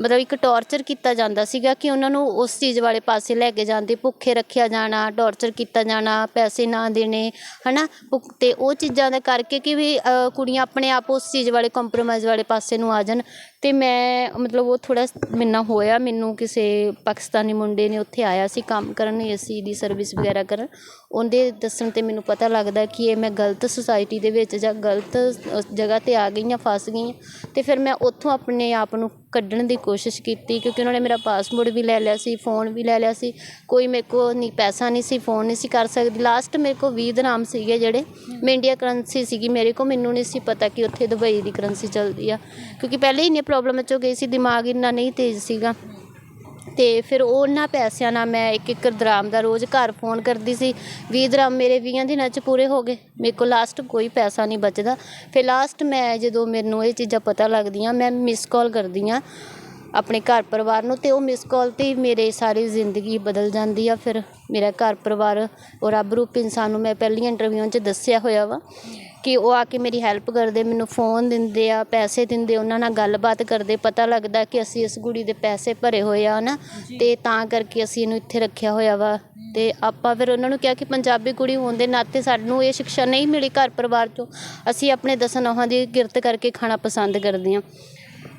ਮਤਲਬ ਇੱਕ ਟੌਰਚਰ ਕੀਤਾ ਜਾਂਦਾ ਸੀਗਾ ਕਿ ਉਹਨਾਂ ਨੂੰ ਉਸ ਚੀਜ਼ ਵਾਲੇ ਪਾਸੇ ਲੈ ਕੇ ਜਾਂਦੇ ਭੁੱਖੇ ਰੱਖਿਆ ਜਾਣਾ ਟੌਰਚਰ ਕੀਤਾ ਜਾਣਾ ਪੈਸੇ ਨਾ ਦੇਣੇ ਹਨਾ? ਭੁੱਖ- ਤੇ ਉਹ ਚੀਜ਼ਾਂ ਦਾ ਕਰਕੇ ਕਿ ਵੀ ਕੁੜੀਆਂ ਆਪਣੇ ਆਪ ਉਸ ਚੀਜ਼ ਵਾਲੇ ਕੰਪਰੋਮਾਈਜ਼ ਵਾਲੇ ਪਾਸੇ ਪਾਸੇ ਨੂੰ ਆ ਜਾਣ। ਅਤੇ ਮੈਂ, ਮਤਲਬ ਉਹ ਥੋੜਾ ਮਿੰਨਾ ਹੋਇਆ ਮੈਨੂੰ ਕਿਸੇ ਪਾਕਿਸਤਾਨੀ ਮੁੰਡੇ ਨੇ ਉੱਥੇ ਆਇਆ ਸੀ ਕੰਮ ਕਰਨ ਏ ਸੀ ਦੀ ਸਰਵਿਸ ਵਗੈਰਾ ਕਰਨ। ਉਹਦੇ ਦੱਸਣ ਤੇ ਮੈਨੂੰ ਪਤਾ ਲੱਗਦਾ ਕਿ ਇਹ ਮੈਂ ਗਲਤ ਸੁਸਾਇਟੀ ਦੇ ਵਿੱਚ ਜਾਂ ਗਲਤ ਜਗ੍ਹਾ ਤੇ ਆ ਗਈ ਹਾਂ ਫਸ ਗਈ ਹਾਂ। ਅਤੇ ਫਿਰ ਮੈਂ ਉੱਥੋਂ ਆਪਣੇ ਆਪ ਨੂੰ ਕੱਢਣ ਦੀ ਕੋਸ਼ਿਸ਼ ਕੀਤੀ ਕਿਉਂਕਿ ਉਹਨਾਂ ਨੇ ਮੇਰਾ ਪਾਸਪੋਰਟ ਵੀ ਲੈ ਲਿਆ ਸੀ ਫੋਨ ਵੀ ਲੈ ਲਿਆ ਸੀ। ਕੋਈ ਮੇਰੇ ਕੋਲ ਨਹੀਂ, ਪੈਸਾ ਨਹੀਂ ਸੀ ਫੋਨ ਨਹੀਂ ਸੀ ਕਰ ਸਕਦੀ। ਲਾਸਟ ਮੇਰੇ ਕੋਲ 20 ਦਰਾਮ ਸੀਗੇ ਜਿਹੜੇ। ਮੈਂ ਇੰਡੀਆ ਕਰੰਸੀ ਸੀਗੀ, ਮੇਰੇ ਕੋਲ ਮੈਨੂੰ ਨਹੀਂ ਸੀ ਪਤਾ ਕਿ ਉੱਥੇ ਦੁਬਈ ਦੀ ਕਰੰਸੀ ਚੱਲਦੀ ਆ। ਕਿਉਂਕਿ ਪਹਿਲੇ ਹੀ ਇੰਨੇ ਪ੍ਰੋਬਲਮ 'ਚੋਂ ਗਈ ਸੀ, ਦਿਮਾਗ ਇੰਨਾ ਨਹੀਂ ਤੇਜ਼ ਸੀਗਾ। ਤੇ ਫਿਰ ਉਹਨਾਂ ਪੈਸਿਆਂ ਨਾਲ ਮੈਂ ਇੱਕ ਇੱਕ ਦਰਾਮ ਦਾ ਰੋਜ਼ ਘਰ ਫੋਨ ਕਰਦੀ ਸੀ 20 ਦਰਾਮ ਮੇਰੇ 20 ਦਿਨਾਂ ਚ ਪੂਰੇ ਹੋ ਗਏ। ਮੇਰੇ ਕੋਲ ਲਾਸਟ ਕੋਈ ਪੈਸਾ ਨਹੀਂ ਬਚਦਾ। ਫਿਰ ਲਾਸਟ ਮੈਂ ਜਦੋਂ ਮੈਨੂੰ ਇਹ ਚੀਜ਼ਾਂ ਪਤਾ ਲੱਗਦੀਆਂ, ਮੈਂ ਮਿਸ ਕਾਲ ਕਰਦੀ ਆ ਆਪਣੇ ਘਰ ਪਰਿਵਾਰ ਨੂੰ, ਤੇ ਉਹ ਮਿਸ ਕਾਲ ਤੇ ਮੇਰੇ ਸਾਰੀ ਜ਼ਿੰਦਗੀ ਬਦਲ ਜਾਂਦੀ ਆ। ਫਿਰ ਮੇਰਾ ਘਰ ਪਰਿਵਾਰ ਉਹ ਰੱਬ ਰੂਪ ਇਨਸਾਨ ਨੂੰ ਮੈਂ ਪਹਿਲੀਆਂ ਇੰਟਰਵਿਊ 'ਚ ਦੱਸਿਆ ਹੋਇਆ ਵਾ। ਕਿ ਉਹ ਆ ਕੇ ਮੇਰੀ ਹੈਲਪ ਕਰਦੇ ਮੈਨੂੰ ਫੋਨ ਦਿੰਦੇ ਆ ਪੈਸੇ ਦਿੰਦੇ ਉਹਨਾਂ ਨਾਲ ਗੱਲਬਾਤ ਕਰਦੇ ਪਤਾ ਲੱਗਦਾ ਕਿ ਅਸੀਂ ਇਸ ਕੁੜੀ ਦੇ ਪੈਸੇ ਭਰੇ ਹੋਏ ਆ ਨਾ ਤੇ ਤਾਂ ਕਰਕੇ ਅਸੀਂ ਇਹਨੂੰ ਇੱਥੇ ਰੱਖਿਆ ਹੋਇਆ ਵਾ। ਤੇ ਆਪਾਂ ਫਿਰ ਉਹਨਾਂ ਨੂੰ ਕਿਹਾ ਕਿ ਪੰਜਾਬੀ ਕੁੜੀ ਹੋਣ ਦੇ ਨਾਤੇ ਸਾਨੂੰ ਇਹ ਸਿੱਖਿਆ ਨਹੀਂ ਮਿਲੀ ਘਰ ਪਰਿਵਾਰ ਚੋਂ ਅਸੀਂ ਆਪਣੇ ਦਸਨੋਹਾਂ ਦੀ ਕਿਰਤ ਕਰਕੇ ਖਾਣਾ ਪਸੰਦ ਕਰਦੇ ਹਾਂ।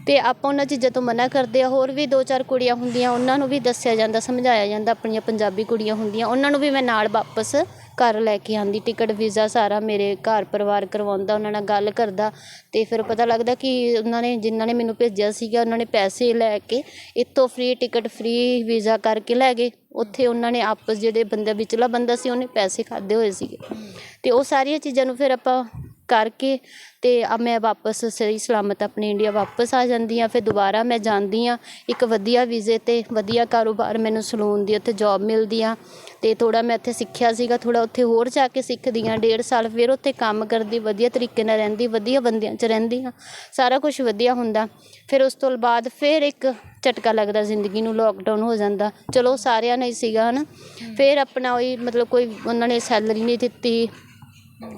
ਤੇ ਆਪਾਂ ਉਹਨਾਂ ਚੀਜ਼ਾਂ ਤੋਂ ਮਨਾ ਕਰਦੇ ਆ ਹੋਰ ਵੀ ਦੋ ਚਾਰ ਕੁੜੀਆਂ ਹੁੰਦੀਆਂ ਉਹਨਾਂ ਨੂੰ ਵੀ ਦੱਸਿਆ ਜਾਂਦਾ ਸਮਝਾਇਆ ਜਾਂਦਾ ਆਪਣੀਆਂ ਪੰਜਾਬੀ ਕੁੜੀਆਂ ਹੁੰਦੀਆਂ ਉਹਨਾਂ ਨੂੰ ਵੀ ਮੈਂ ਨਾਲ ਵਾਪਸ ਘਰ ਲੈ ਕੇ ਆਉਂਦੀ, ਟਿਕਟ, ਵੀਜ਼ਾ ਸਾਰਾ ਮੇਰੇ ਘਰ ਪਰਿਵਾਰ ਕਰਵਾਉਂਦਾ, ਉਹਨਾਂ ਨਾਲ ਗੱਲ ਕਰਦਾ ਅਤੇ ਫਿਰ ਪਤਾ ਲੱਗਦਾ ਕਿ ਉਹਨਾਂ ਨੇ, ਜਿਨ੍ਹਾਂ ਨੇ ਮੈਨੂੰ ਭੇਜਿਆ ਸੀਗਾ, ਉਹਨਾਂ ਨੇ ਪੈਸੇ ਲੈ ਕੇ ਇੱਥੋਂ ਫਰੀ ਟਿਕਟ ਫਰੀ ਵੀਜ਼ਾ ਕਰਕੇ ਲੈ ਗਏ। ਉੱਥੇ ਉਹਨਾਂ ਨੇ ਆਪਸ ਜਿਹੜੇ ਬੰਦਾ, ਵਿਚਲਾ ਬੰਦਾ ਸੀ, ਉਹਨੇ ਪੈਸੇ ਖਾਧੇ ਹੋਏ ਸੀਗੇ। ਅਤੇ ਉਹ ਸਾਰੀਆਂ ਚੀਜ਼ਾਂ ਨੂੰ ਫਿਰ ਆਪਾਂ ਕਰਕੇ ਤੇ ਆ ਮੈਂ ਵਾਪਸ ਸਹੀ ਸਲਾਮਤ ਆਪਣੇ ਇੰਡੀਆ ਵਾਪਸ ਆ ਜਾਂਦੀ ਆ ਫਿਰ ਦੁਬਾਰਾ ਮੈਂ ਜਾਂਦੀ ਆ ਇੱਕ ਵਧੀਆ ਵੀਜ਼ੇ ਤੇ ਵਧੀਆ ਕਾਰੋਬਾਰ ਮੈਨੂੰ ਸਲੂਨ ਦੀ ਉੱਥੇ ਜੌਬ ਮਿਲਦੀ ਆ ਤੇ ਥੋੜਾ ਮੈਂ ਇੱਥੇ ਸਿੱਖਿਆ ਸੀਗਾ ਥੋੜਾ ਉੱਥੇ ਹੋਰ ਜਾ ਕੇ ਸਿੱਖਦੀ ਆ ਡੇਢ ਸਾਲ ਫਿਰ ਉੱਥੇ ਕੰਮ ਕਰਦੀ ਵਧੀਆ ਤਰੀਕੇ ਨਾਲ ਰਹਿੰਦੀ ਵਧੀਆ ਬੰਦਿਆਂ 'ਚ ਰਹਿੰਦੀ ਆ ਸਾਰਾ ਕੁਝ ਵਧੀਆ ਹੁੰਦਾ। ਫਿਰ ਉਸ ਤੋਂ ਬਾਅਦ ਫਿਰ ਇੱਕ ਝਟਕਾ ਲੱਗਦਾ ਜ਼ਿੰਦਗੀ ਨੂੰ ਲੋਕਡਾਊਨ ਹੋ ਜਾਂਦਾ। ਚਲੋ ਸਾਰਿਆਂ ਨੇ ਹੀ ਸੀਗਾ ਹਨਾ। ਫਿਰ ਆਪਣਾ ਉਹੀ ਮਤਲਬ ਕੋਈ ਉਹਨਾਂ ਨੇ ਸੈਲਰੀ ਨਹੀਂ ਦਿੱਤੀ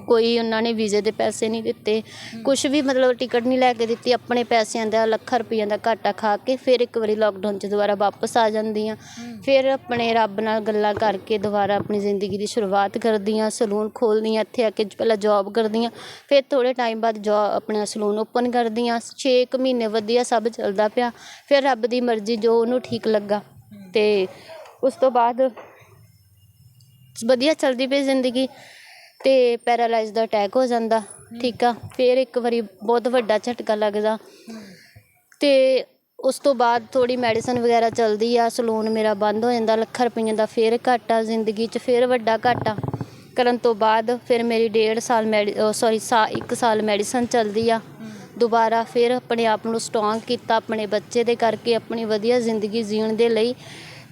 ਕੋਈ ਉਹਨਾਂ ਨੇ ਵੀਜ਼ੇ ਦੇ ਪੈਸੇ ਨਹੀਂ ਦਿੱਤੇ। ਕੁਝ ਵੀ ਮਤਲਬ ਟਿਕਟ ਨਹੀਂ ਲੈ ਕੇ ਦਿੱਤੀ, ਆਪਣੇ ਪੈਸਿਆਂ ਦਾ ਲੱਖਾਂ ਰੁਪਈਆਂ ਦਾ ਘਾਟਾ ਖਾ ਕੇ ਫਿਰ ਇੱਕ ਵਾਰੀ ਲੋਕਡਾਊਨ 'ਚ ਦੁਬਾਰਾ ਵਾਪਸ ਆ ਜਾਂਦੀ ਆ ਫਿਰ ਆਪਣੇ ਰੱਬ ਨਾਲ ਗੱਲਾਂ ਕਰਕੇ ਦੁਬਾਰਾ ਆਪਣੀ ਜ਼ਿੰਦਗੀ ਦੀ ਸ਼ੁਰੂਆਤ ਕਰਦੀ ਆ ਸਲੂਨ ਖੋਲ੍ਹਦੀ ਆ ਇੱਥੇ ਆ ਕੇ ਪਹਿਲਾਂ ਜੌਬ ਕਰਦੀ ਆ ਫਿਰ ਥੋੜ੍ਹੇ ਟਾਈਮ ਬਾਅਦ ਜੋ ਆਪਣਾ ਸਲੂਨ ਓਪਨ ਕਰਦੀ ਆ 6 ਮਹੀਨੇ ਵਧੀਆ ਸਭ ਚੱਲਦਾ ਪਿਆ, ਫਿਰ ਰੱਬ ਦੀ ਮਰਜ਼ੀ ਜੋ ਉਹਨੂੰ ਠੀਕ ਲੱਗਾ। ਤੇ ਉਸ ਤੋਂ ਬਾਅਦ ਵਧੀਆ ਚੱਲਦੀ ਪਈ ਜ਼ਿੰਦਗੀ। ਤੇ ਪੈਰਾਲਾਈਜ਼ ਦਾ ਅਟੈਕ ਹੋ ਜਾਂਦਾ, ਠੀਕ ਆ? ਫਿਰ ਇੱਕ ਵਾਰੀ ਬਹੁਤ ਵੱਡਾ ਝਟਕਾ ਲੱਗਦਾ। ਤੇ ਉਸ ਤੋਂ ਬਾਅਦ ਥੋੜੀ ਮੈਡੀਸਨ ਵਗੈਰਾ ਚੱਲਦੀ ਆ ਸਲੂਨ ਮੇਰਾ ਬੰਦ ਹੋ ਜਾਂਦਾ, ਲੱਖਾਂ ਰੁਪਈਆਂ ਦਾ ਫਿਰ ਘਾਟਾ, ਜ਼ਿੰਦਗੀ 'ਚ ਫਿਰ ਵੱਡਾ ਘਾਟਾ। ਕਰਨ ਤੋਂ ਬਾਅਦ ਫਿਰ ਮੇਰੀ ਡੇਢ ਸਾਲ ਮੈਡੀ ਸੌਰੀ ਸਾ, ਇੱਕ ਸਾਲ ਮੈਡੀਸਨ ਚੱਲਦੀ ਆ। ਦੁਬਾਰਾ ਫਿਰ ਆਪਣੇ ਆਪ ਨੂੰ ਸਟਰੋਂਗ ਕੀਤਾ, ਆਪਣੇ ਬੱਚੇ ਦੇ ਕਰਕੇ ਆਪਣੀ ਵਧੀਆ ਜ਼ਿੰਦਗੀ ਜੀਣ ਦੇ ਲਈ।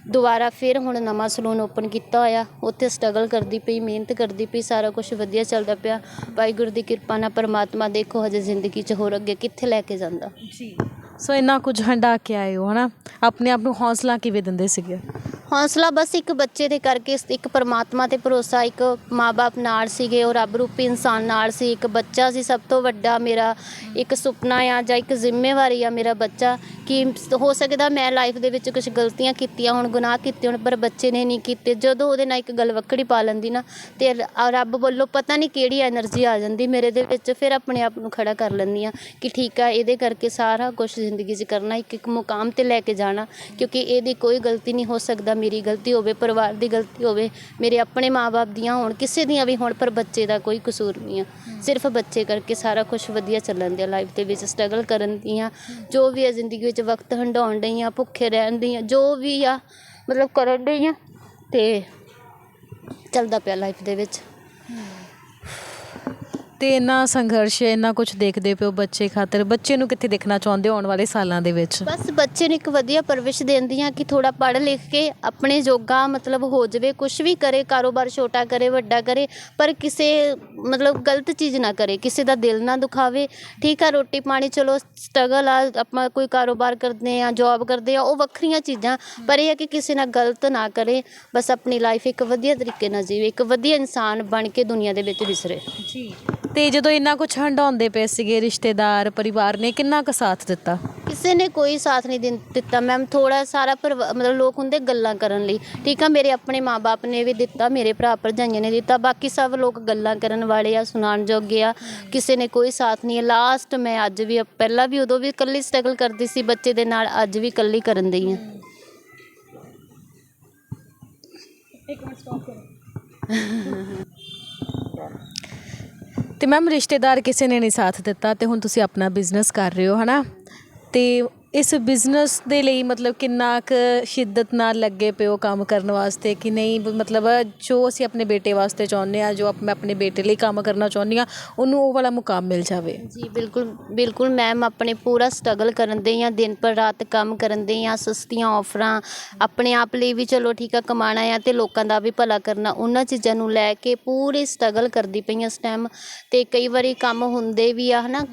ਦੁਬਾਰਾ ਫਿਰ ਹੁਣ ਨਵਾਂ ਸਲੂਨ ਓਪਨ ਕੀਤਾ ਹੋਇਆ। ਉੱਥੇ ਸਟਰਗਲ ਕਰਦੀ ਪਈ, ਮਿਹਨਤ ਕਰਦੀ ਪਈ, ਸਾਰਾ ਕੁਛ ਵਧੀਆ ਚੱਲਦਾ ਪਿਆ। ਵਾਹਿਗੁਰੂ ਦੀ ਕਿਰਪਾ ਨਾਲ ਪਰਮਾਤਮਾ ਦੇਖੋ, ਹਜੇ ਜ਼ਿੰਦਗੀ 'ਚ ਹੋਰ ਅੱਗੇ ਕਿੱਥੇ ਲੈ ਕੇ ਜਾਂਦਾ। ਜੀ। ਸੋ ਇੰਨਾ ਕੁਝ ਹੰਡਾ ਕੇ ਆਏ ਹੋ, ਹਨਾ? ਆਪਣੇ ਆਪ ਨੂੰ ਹੌਸਲਾ ਕਿਵੇਂ ਦਿੰਦੇ ਸੀਗੇ? ਹੌਸਲਾ ਬਸ ਇੱਕ ਬੱਚੇ ਦੇ ਕਰਕੇ ਇੱਕ ਪਰਮਾਤਮਾ ਤੇ ਭਰੋਸਾ, ਇੱਕ ਮਾਪੇ ਨਾਲ ਸੀਗੇ, ਉਹ ਰੱਬ ਰੂਪੀ ਇਨਸਾਨ ਨਾਲ ਸੀ, ਇੱਕ ਬੱਚਾ ਸੀ ਸਭ ਤੋਂ ਵੱਡਾ ਮੇਰਾ, ਇੱਕ ਸੁਪਨਾ ਆ ਜਾਂ ਇੱਕ ਜ਼ਿੰਮੇਵਾਰੀ ਆ ਮੇਰਾ ਬੱਚਾ, ਕਿ ਹੋ ਸਕਦਾ ਮੈਂ ਲਾਈਫ ਦੇ ਵਿੱਚ ਕੁਝ ਗਲਤੀਆਂ ਕੀਤੀਆਂ ਹੁਣ, ਗੁਨਾਹ ਕੀਤੇ ਹੋਣ, ਪਰ ਬੱਚੇ ਨੇ ਨਹੀਂ ਕੀਤੇ। ਜਦੋਂ ਉਹਦੇ ਨਾਲ ਇੱਕ ਗੱਲ ਵੱਖੜੀ ਪਾ ਲੈਂਦੀ ਨਾ, ਤੇ ਰੱਬ ਵੱਲੋਂ ਪਤਾ ਨਹੀਂ ਕਿਹੜੀ એનર્ਜੀ ਆ ਜਾਂਦੀ ਮੇਰੇ ਦੇ ਵਿੱਚ, ਫਿਰ ਆਪਣੇ ਆਪ ਨੂੰ ਖੜਾ ਕਰ ਲੈਂਦੀ ਆ ਕਿ ਠੀਕ ਆ, ਇਹਦੇ ਕਰਕੇ ਸਾਰਾ ਕੁਝ ਜ਼ਿੰਦਗੀ 'ਚ ਕਰਨਾ ਇੱਕ ਇੱਕ ਮੁਕਾਮ ਤੇ ਲੈ ਕੇ ਜਾਣਾ ਕਿਉਂਕਿ ਇਹਦੀ ਕੋਈ ਗਲਤੀ ਨਹੀਂ ਹੋ ਸਕਦਾ ਮੇਰੀ ਗਲਤੀ ਹੋਵੇ ਪਰਿਵਾਰ ਦੀ ਗਲਤੀ ਹੋਵੇ ਮੇਰੇ ਆਪਣੇ ਮਾਪੇ ਦੀਆਂ ਹੋਣ ਕਿਸੇ ਦੀਆਂ ਵੀ ਹੋਣ ਪਰ ਬੱਚੇ ਦਾ ਕੋਈ ਕਸੂਰ ਨਹੀਂ ਆ। ਸਿਰਫ ਬੱਚੇ ਕਰਕੇ ਸਾਰਾ ਕੁਝ ਵਧੀਆ ਚੱਲਣ ਦਿਆ ਲਾਈਫ ਦੇ ਵਿੱਚ ਸਟਰਗਲ ਕਰਨ ਦੀਆਂ ਜੋ ਵੀ ਆ ਜ਼ਿੰਦਗੀ ਵਿੱਚ ਵਕਤ ਹੰਡਾਉਣ ਡਈ ਆ ਭੁੱਖੇ ਰਹਿਣ ਦੀਆਂ ਜੋ ਵੀ ਆ ਮਤਲਬ ਕਰਨ ਡਈ ਆ ਤੇ ਚੱਲਦਾ ਪਿਆ ਲਾਈਫ ਦੇ ਵਿੱਚ। ਤੇ ਇੰਨਾ ਸੰਘਰਸ਼ ਇੰਨਾ ਕੁਝ ਦੇਖਦੇ ਪਿਓ ਬੱਚੇ ਖਾਤਰ। ਬੱਚੇ ਨੂੰ ਕਿੱਥੇ ਦੇਖਣਾ ਚਾਹੁੰਦੇ ਹੋ ਆਉਣ ਵਾਲੇ ਸਾਲਾਂ ਦੇ ਵਿੱਚ? ਬਸ ਬੱਚੇ ਨੂੰ ਇੱਕ ਵਧੀਆ ਪਰਵਿਸ਼ ਦੇਂਦੀ ਆ ਕਿ ਥੋੜਾ ਪੜ੍ਹ ਲਿਖ ਕੇ ਆਪਣੇ ਜੋਗਾ ਮਤਲਬ ਹੋ ਜਾਵੇ ਕੁਝ ਵੀ ਕਰੇ ਕਾਰੋਬਾਰ ਛੋਟਾ ਕਰੇ ਵੱਡਾ ਕਰੇ ਪਰ ਕਿਸੇ ਮਤਲਬ ਗਲਤ ਚੀਜ਼ ਨਾ ਕਰੇ ਕਿਸੇ ਦਾ ਦਿਲ ਨਾ ਦੁਖਾਵੇ। ਠੀਕ ਆ ਰੋਟੀ ਪਾਣੀ ਚਲੋ ਸਟਰਗਲ ਆ ਆਪਾਂ ਕੋਈ ਕਾਰੋਬਾਰ ਕਰਦੇ ਆ ਜੌਬ ਕਰਦੇ ਆ ਉਹ ਵੱਖਰੀਆਂ ਚੀਜ਼ਾਂ ਪਰ ਇਹ ਹੈ ਕਿ ਕਿਸੇ ਨਾਲ ਗਲਤ ਨਾ ਕਰੇ। ਬਸ ਆਪਣੀ ਲਾਈਫ ਇੱਕ ਵਧੀਆ ਤਰੀਕੇ ਨਾਲ ਜੀਵੇ ਇੱਕ ਵਧੀਆ ਇਨਸਾਨ ਬਣ ਕੇ ਦੁਨੀਆ ਦੇ ਵਿੱਚ ਵਿਸਰੇ। ਜੀ। ਤੇ ਜਦੋਂ ਇੰਨਾ ਕੁਝ ਹੰਡਾਉਂਦੇ ਪਏ ਸੀਗੇ ਰਿਸ਼ਤੇਦਾਰ ਪਰਿਵਾਰ ਨੇ ਕਿੰਨਾ ਕੁ ਸਾਥ ਦਿੱਤਾ? ਕਿਸੇ ਨੇ ਕੋਈ ਸਾਥ ਨਹੀਂ ਦਿੰ- ਦਿੱਤਾ ਮੈਮ। ਥੋੜਾ ਸਾਰਾ ਪਰਿਵਾ- ਮਤਲਬ ਲੋਕ ਹੁੰਦੇ ਗੱਲਾਂ ਕਰਨ ਲਈ। ਠੀਕ ਆ ਮੇਰੇ ਆਪਣੇ ਮਾਪੇ ਨੇ ਵੀ ਦਿੱਤਾ ਮੇਰੇ ਭਰਾ ਭਰਜਾਈਆਂ ਨੇ ਦਿੱਤਾ। ਬਾਕੀ ਸਭ ਲੋਕ ਗੱਲਾਂ ਕਰਨ ਵਾਲੇ ਆ ਸੁਣਾਉਣ ਜੋਗੇ ਆ। ਕਿਸੇ ਨੇ ਕੋਈ ਸਾਥ ਨਹੀਂ ਲਾਸਟ ਮੈਂ ਅੱਜ ਵੀ ਪਹਿਲਾਂ ਵੀ ਉਦੋਂ ਵੀ ਇਕੱਲੀ ਸਟਰਗਲ ਕਰਦੀ ਸੀ ਬੱਚੇ ਦੇ ਨਾਲ ਅੱਜ ਵੀ ਇਕੱਲੀ ਕਰਨ ਦੀ ਆ। ਤੇ ਮੈਮ ਰਿਸ਼ਤੇਦਾਰ ਕਿਸੇ ਨੇ ਨਹੀਂ ਸਾਥ ਦਿੱਤਾ ਤੇ ਹੁਣ ਤੁਸੀਂ ਆਪਣਾ ਬਿਜ਼ਨਸ ਕਰ ਰਹੇ ਹੋ, ਹਨਾ? ਤੇ ਇਸ ਬਿਜ਼ਨਸ ਦੇ ਲਈ ਮਤਲਬ ਕਿੰਨਾ ਕੁ ਸ਼ਿੱਦਤ ਨਾਲ ਲੱਗੇ ਪਏ ਪਿਓ ਕੰਮ ਕਰਨ ਵਾਸਤੇ ਕਿ ਨਹੀਂ? ਮਤਲਬ ਜੋ ਅਸੀਂ ਆਪਣੇ ਬੇਟੇ ਵਾਸਤੇ ਚਾਹੁੰਦੇ ਹਾਂ, ਜੋ ਆਪ- ਮੈਂ ਆਪਣੇ ਬੇਟੇ ਲਈ ਕੰਮ ਕਰਨਾ ਚਾਹੁੰਦੀ ਹਾਂ, ਉਹਨੂੰ ਉਹ ਵਾਲਾ ਮੁਕਾਮ ਮਿਲ ਜਾਵੇ। ਜੀ, ਬਿਲਕੁਲ ਬਿਲਕੁਲ ਮੈਮ ਆਪਣੇ ਪੂਰਾ ਸਟਰਗਲ ਕਰਨ ਦੇ ਆ ਦਿਨ ਪਰ ਰਾਤ ਕੰਮ ਕਰਨ ਦੇ ਆ ਸਸਤੀਆਂ ਆਫਰਾਂ ਆਪਣੇ ਆਪ ਲਈ ਵੀ ਚਲੋ ਠੀਕ ਆ ਕਮਾਣਾ ਆ ਤੇ ਲੋਕਾਂ ਦਾ ਵੀ ਭਲਾ ਕਰਨਾ, ਉਹਨਾਂ ਚੀਜ਼ਾਂ ਨੂੰ ਲੈ ਕੇ ਪੂਰੀ ਸਟਰਗਲ ਕਰਦੀ ਪਈ ਆ ਇਸ ਟਾਈਮ ਤੇ ਕਈ ਵਾਰੀ ਕੰਮ ਹੁੰਦੇ ਵੀ ਆ, ਹਨਾ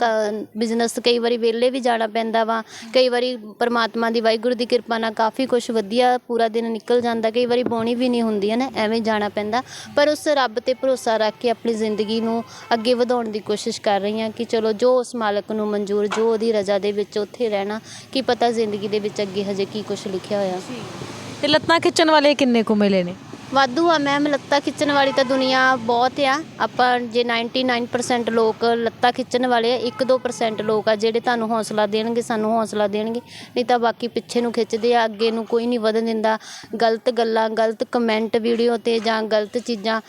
ਬਿਜ਼ਨਸ ਕਈ ਵਾਰੀ ਵਿਹਲੇ ਵੀ ਜਾਣਾ ਪੈਂਦਾ ਵਾ, ਕਈ ਵਾਰੀ ਪਰਮਾਤਮਾ ਦੀ ਵਾਹਿਗੁਰੂ ਦੀ ਕਿਰਪਾ ਨਾਲ ਕਾਫੀ ਕੁਝ ਵਧੀਆ ਪੂਰਾ ਦਿਨ ਨਿਕਲ ਜਾਂਦਾ, ਕਈ ਵਾਰੀ ਬੋਣੀ ਵੀ ਨਹੀਂ ਹੁੰਦੀ ਹੈ ਨਾ ਐਵੇਂ ਜਾਣਾ ਪੈਂਦਾ। ਪਰ ਉਸ ਰੱਬ ਤੇ ਭਰੋਸਾ ਰੱਖ ਕੇ ਆਪਣੀ ਜ਼ਿੰਦਗੀ ਨੂੰ ਅੱਗੇ ਵਧਾਉਣ ਦੀ ਕੋਸ਼ਿਸ਼ ਕਰ ਰਹੀ ਹਾਂ ਕਿ ਚਲੋ ਜੋ ਉਸ ਮਾਲਕ ਨੂੰ ਮਨਜ਼ੂਰ, ਜੋ ਉਹਦੀ ਰਜ਼ਾ ਦੇ ਵਿੱਚ ਉੱਥੇ ਰਹਿਣਾ, ਕੀ ਪਤਾ ਜ਼ਿੰਦਗੀ ਦੇ ਵਿੱਚ ਅੱਗੇ ਹਜੇ ਕੀ ਕੁਝ ਲਿਖਿਆ ਹੋਇਆ। ਤੇ ਲੱਤਾਂ ਖਿੱਚਣ ਵਾਲੇ ਕਿੰਨੇ ਕੁ ਮਿਲੇ ਨੇ? ਵਾਧੂ ਆ ਮੈਮ ਲੱਤਾਂ ਖਿੱਚਣ ਵਾਲੀ ਤਾਂ ਦੁਨੀਆ ਬਹੁਤ ਆ। ਆਪਾਂ ਜੇ 99% ਲੋਕ ਲੱਤਾਂ ਖਿੱਚਣ ਵਾਲੇ ਆ 1-2% ਲੋਕ ਆ, ਜਿਹੜੇ ਤੁਹਾਨੂੰ ਹੌਸਲਾ ਦੇਣਗੇ, ਸਾਨੂੰ ਹੌਸਲਾ ਦੇਣਗੇ। ਨਹੀਂ ਤਾਂ ਬਾਕੀ ਪਿੱਛੇ ਨੂੰ ਖਿੱਚਦੇ ਆ, ਅੱਗੇ ਨੂੰ ਕੋਈ ਨਹੀਂ ਵਧਣ ਦਿੰਦਾ। ਗਲਤ ਗੱਲਾਂ, ਗਲਤ ਕਮੈਂਟ ਵੀਡੀਓ ਤੇ ਜਾਂ ਗਲਤ ਚੀਜ਼ਾਂ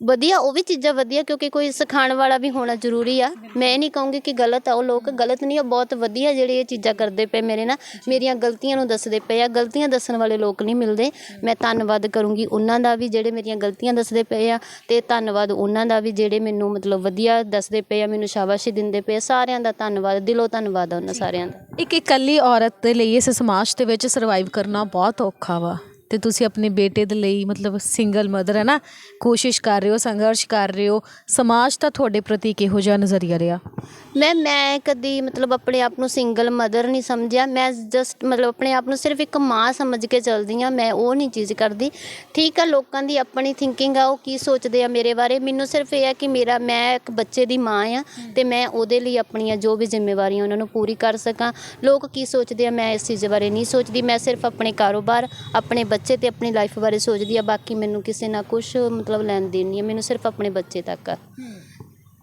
ਵਧੀਆ, ਉਹ ਵੀ ਚੀਜ਼ਾਂ ਵਧੀਆ, ਕਿਉਂਕਿ ਕੋਈ ਸਿਖਾਉਣ ਵਾਲਾ ਵੀ ਹੋਣਾ ਜ਼ਰੂਰੀ ਆ। ਮੈਂ ਇਹ ਨਹੀਂ ਕਹੂੰਗੀ ਕਿ ਗਲਤ ਆ, ਉਹ ਲੋਕ ਗਲਤ ਨਹੀਂ ਆ ਬਹੁਤ ਵਧੀਆ ਜਿਹੜੇ ਇਹ ਚੀਜ਼ਾਂ ਕਰਦੇ ਪਏ ਮੇਰੇ ਨਾਲ। ਮੇਰੀਆਂ ਗਲਤੀਆਂ ਨੂੰ ਦੱਸਦੇ ਪਏ ਆ, ਗਲਤੀਆਂ ਦੱਸਣ ਵਾਲੇ ਲੋਕ ਨਹੀਂ ਮਿਲਦੇ। ਮੈਂ ਧੰਨਵਾਦ ਕਰੂੰਗੀ ਉਹਨਾਂ ਦਾ ਵੀ ਜਿਹੜੇ ਮੇਰੀਆਂ ਗਲਤੀਆਂ ਦੱਸਦੇ ਪਏ ਆ ਅਤੇ ਧੰਨਵਾਦ ਉਹਨਾਂ ਦਾ ਵੀ ਜਿਹੜੇ ਮੈਨੂੰ ਮਤਲਬ ਵਧੀਆ ਦੱਸਦੇ ਪਏ ਆ, ਮੈਨੂੰ ਸ਼ਾਬਾਸ਼ੀ ਦਿੰਦੇ ਪਏ ਆ। ਸਾਰਿਆਂ ਦਾ ਧੰਨਵਾਦ, ਦਿਲੋਂ ਧੰਨਵਾਦ ਆ ਉਹਨਾਂ ਸਾਰਿਆਂ ਦਾ। ਇੱਕ ਇਕੱਲੀ ਔਰਤ ਦੇ ਲਈ ਇਸ ਸਮਾਜ ਦੇ ਵਿੱਚ ਸਰਵਾਈਵ ਕਰਨਾ ਬਹੁਤ ਔਖਾ ਵਾ। ਤੇ ਤੁਸੀਂ ਆਪਣੇ ਬੇਟੇ ਦੇ ਲਈ ਮਤਲਬ ਸਿੰਗਲ ਮਦਰ ਹੈ ਨਾ, ਕੋਸ਼ਿਸ਼ ਕਰ ਰਹੇ ਹੋ, ਸੰਘਰਸ਼ ਕਰ ਰਹੇ ਹੋ, ਸਮਾਜ ਦਾ ਤੁਹਾਡੇ ਪ੍ਰਤੀ ਕਿਹੋ ਜਿਹਾ ਨਜ਼ਰੀਆ ਰਿਹਾ? ਮੈਂ ਮੈਂ ਕਦੀ ਮਤਲਬ ਆਪਣੇ ਆਪ ਨੂੰ ਸਿੰਗਲ ਮਦਰ ਨਹੀਂ ਸਮਝਿਆ, ਮੈਂ ਜਸਟ ਮਤਲਬ ਆਪਣੇ ਆਪ ਨੂੰ ਸਿਰਫ ਇੱਕ ਮਾਂ ਸਮਝ ਕੇ ਚੱਲਦੀ ਆ ਮੈਂ ਉਹ ਨਹੀਂ ਚੀਜ਼ ਕਰਦੀ। ਠੀਕ ਆ, ਲੋਕਾਂ ਦੀ ਆਪਣੀ ਥਿੰਕਿੰਗ ਆ, ਉਹ ਕੀ ਸੋਚਦੇ ਆ ਮੇਰੇ ਬਾਰੇ, ਮੈਨੂੰ ਸਿਰਫ ਇਹ ਆ ਕਿ ਮੇਰਾ, ਮੈਂ ਇੱਕ ਬੱਚੇ ਦੀ ਮਾਂ ਆ ਤੇ ਮੈਂ ਉਹਦੇ ਲਈ ਆਪਣੀਆਂ ਜੋ ਵੀ ਜ਼ਿੰਮੇਵਾਰੀਆਂ ਉਹਨਾਂ ਨੂੰ ਪੂਰੀ ਕਰ ਸਕਾਂ। ਲੋਕ ਕੀ ਸੋਚਦੇ ਆ, ਮੈਂ ਇਸ ਚੀਜ਼ ਬਾਰੇ ਨਹੀਂ ਸੋਚਦੀ, ਮੈਂ ਸਿਰਫ ਆਪਣੇ ਕਾਰੋਬਾਰ, ਆਪਣੇ ਬੱਚੇ ਬੱਚੇ ਤੇ ਆਪਣੀ ਲਾਈਫ ਬਾਰੇ ਸੋਚਦੀ ਆ, ਬਾਕੀ ਮੈਨੂੰ ਕਿਸੇ ਨਾਲ ਕੁਝ ਮਤਲਬ ਲੈਣ ਦੇਣ ਨਹੀਂ ਆ, ਮੈਨੂੰ ਸਿਰਫ ਆਪਣੇ ਬੱਚੇ ਤੱਕ ਆ।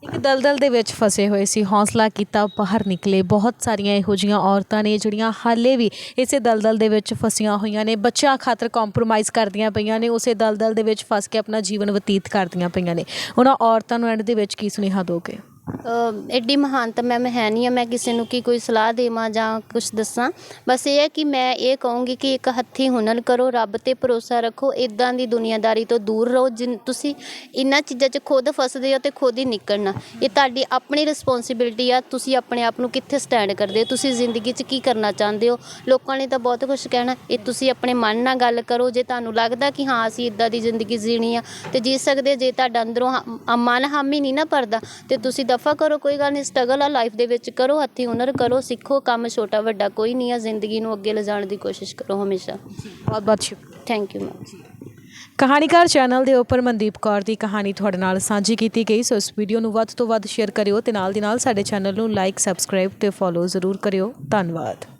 ਇੱਕ ਦਲਦਲ ਦੇ ਵਿੱਚ ਫਸੇ ਹੋਏ ਸੀ, ਹੌਸਲਾ ਕੀਤਾ, ਬਾਹਰ ਨਿਕਲੇ, ਬਹੁਤ ਸਾਰੀਆਂ ਇਹੋ ਜਿਹੀਆਂ ਔਰਤਾਂ ਨੇ ਜਿਹੜੀਆਂ ਹਾਲੇ ਵੀ ਇਸੇ ਦਲਦਲ ਦੇ ਵਿੱਚ ਫਸੀਆਂ ਹੋਈਆਂ ਨੇ, ਬੱਚਿਆਂ ਖਾਤਰ ਕੰਪਰੋਮਾਈਜ਼ ਕਰਦੀਆਂ ਪਈਆਂ ਨੇ, ਉਸੇ ਦਲਦਲ ਦੇ ਵਿੱਚ ਫਸ ਕੇ ਆਪਣਾ ਜੀਵਨ ਬਤੀਤ ਕਰਦੀਆਂ ਪਈਆਂ ਨੇ। ਉਹਨਾਂ ਔਰਤਾਂ ਨੂੰ ਐਂਡ ਦੇ ਵਿੱਚ ਕੀ ਸੁਨੇਹਾ ਦੋਗੇ? ਐਡੀ ਮਹਾਨ ਤਾਂ ਮੈਂ ਹੈ ਨਹੀਂ ਆ ਮੈਂ ਕਿਸੇ ਨੂੰ ਕੀ ਕੋਈ ਸਲਾਹ ਦੇਵਾਂ ਜਾਂ ਕੁਝ ਦੱਸਾਂ। ਬਸ ਇਹ ਹੈ ਕਿ ਮੈਂ ਇਹ ਕਹੂੰਗੀ ਕਿ ਇੱਕ ਹੱਥੀਂ ਹੁਨਰ ਕਰੋ, ਰੱਬ ਤੇ ਭਰੋਸਾ ਰੱਖੋ। ਇਦਾਂ ਦੀ ਦੁਨੀਆਦਾਰੀ ਤੋਂ ਦੂਰ ਰਹੋ ਜਿਨ ਤੁਸੀਂ ਇਹਨਾਂ ਚੀਜ਼ਾਂ 'ਚ ਖੁਦ ਫਸਦੇ ਹੋ ਤੇ ਖੁਦ ਹੀ ਨਿਕਲਣਾ। ਇਹ ਤੁਹਾਡੀ ਆਪਣੀ ਰਿਸਪੌਂਸਿਬਿਲਟੀ ਆ। ਤੁਸੀਂ ਆਪਣੇ ਆਪ ਨੂੰ ਕਿੱਥੇ ਸਟੈਂਡ ਕਰਦੇ ਹੋ? ਤੁਸੀਂ ਜ਼ਿੰਦਗੀ 'ਚ ਕੀ ਕਰਨਾ ਚਾਹੁੰਦੇ ਹੋ? ਲੋਕਾਂ ਨੇ ਤਾਂ ਬਹੁਤ ਕੁਝ ਕਹਿਣਾ। ਇਹ ਤੁਸੀਂ ਆਪਣੇ ਮਨ ਨਾਲ ਗੱਲ ਕਰੋ। ਜੇ ਤੁਹਾਨੂੰ ਲੱਗਦਾ ਕਿ ਹਾਂ, ਅਸੀਂ ਇਦਾਂ ਦੀ ਜ਼ਿੰਦਗੀ ਜੀਣੀ ਆ ਤੇ ਜੀ ਸਕਦੇ ਜੇ ਤੁਹਾਡਾ ਅੰਦਰੋਂ ਹ- ਮਨ ਹਾਮੀ ਨਹੀਂ ਨਾ ਭਰਦਾ, ਤੇ ਤੁਸੀਂ ਦਫਾ ਕਰੋ ਕੋਈ ਗੱਲ ਨਹੀਂ ਸਟਰਗਲ ਆ ਲਾਈਫ ਦੇ ਵਿੱਚ ਕਰੋ ਹੱਥੀ ਹੁਨਰ ਕਰੋ ਸਿੱਖੋ ਕੰਮ ਛੋਟਾ ਵੱਡਾ ਕੋਈ ਨਹੀਂ ਆ ਜ਼ਿੰਦਗੀ ਨੂੰ ਅੱਗੇ ਲਿਜਾਣ ਦੀ ਕੋਸ਼ਿਸ਼ ਕਰੋ ਹਮੇਸ਼ਾ। ਬਹੁਤ ਬਹੁਤ ਸ਼ੁਕਰੀਆ thank you ma'am Kahanikar channel ਦੇ ਉੱਪਰ ਮਨਦੀਪ ਕੌਰ ਦੀ ਕਹਾਣੀ ਤੁਹਾਡੇ ਨਾਲ ਸਾਂਝੀ ਕੀਤੀ ਗਈ ਸੋ ਇਸ ਵੀਡੀਓ ਨੂੰ ਵੱਧ ਤੋਂ ਵੱਧ ਸ਼ੇਅਰ ਕਰਿਓ ਤੇ ਨਾਲ ਦੀ ਨਾਲ ਸਾਡੇ ਚੈਨਲ ਨੂੰ ਲਾਈਕ ਸਬਸਕ੍ਰਾਈਬ ਤੇ ਫੋਲੋ ਜ਼ਰੂਰ ਕਰਿਓ। ਧੰਨਵਾਦ।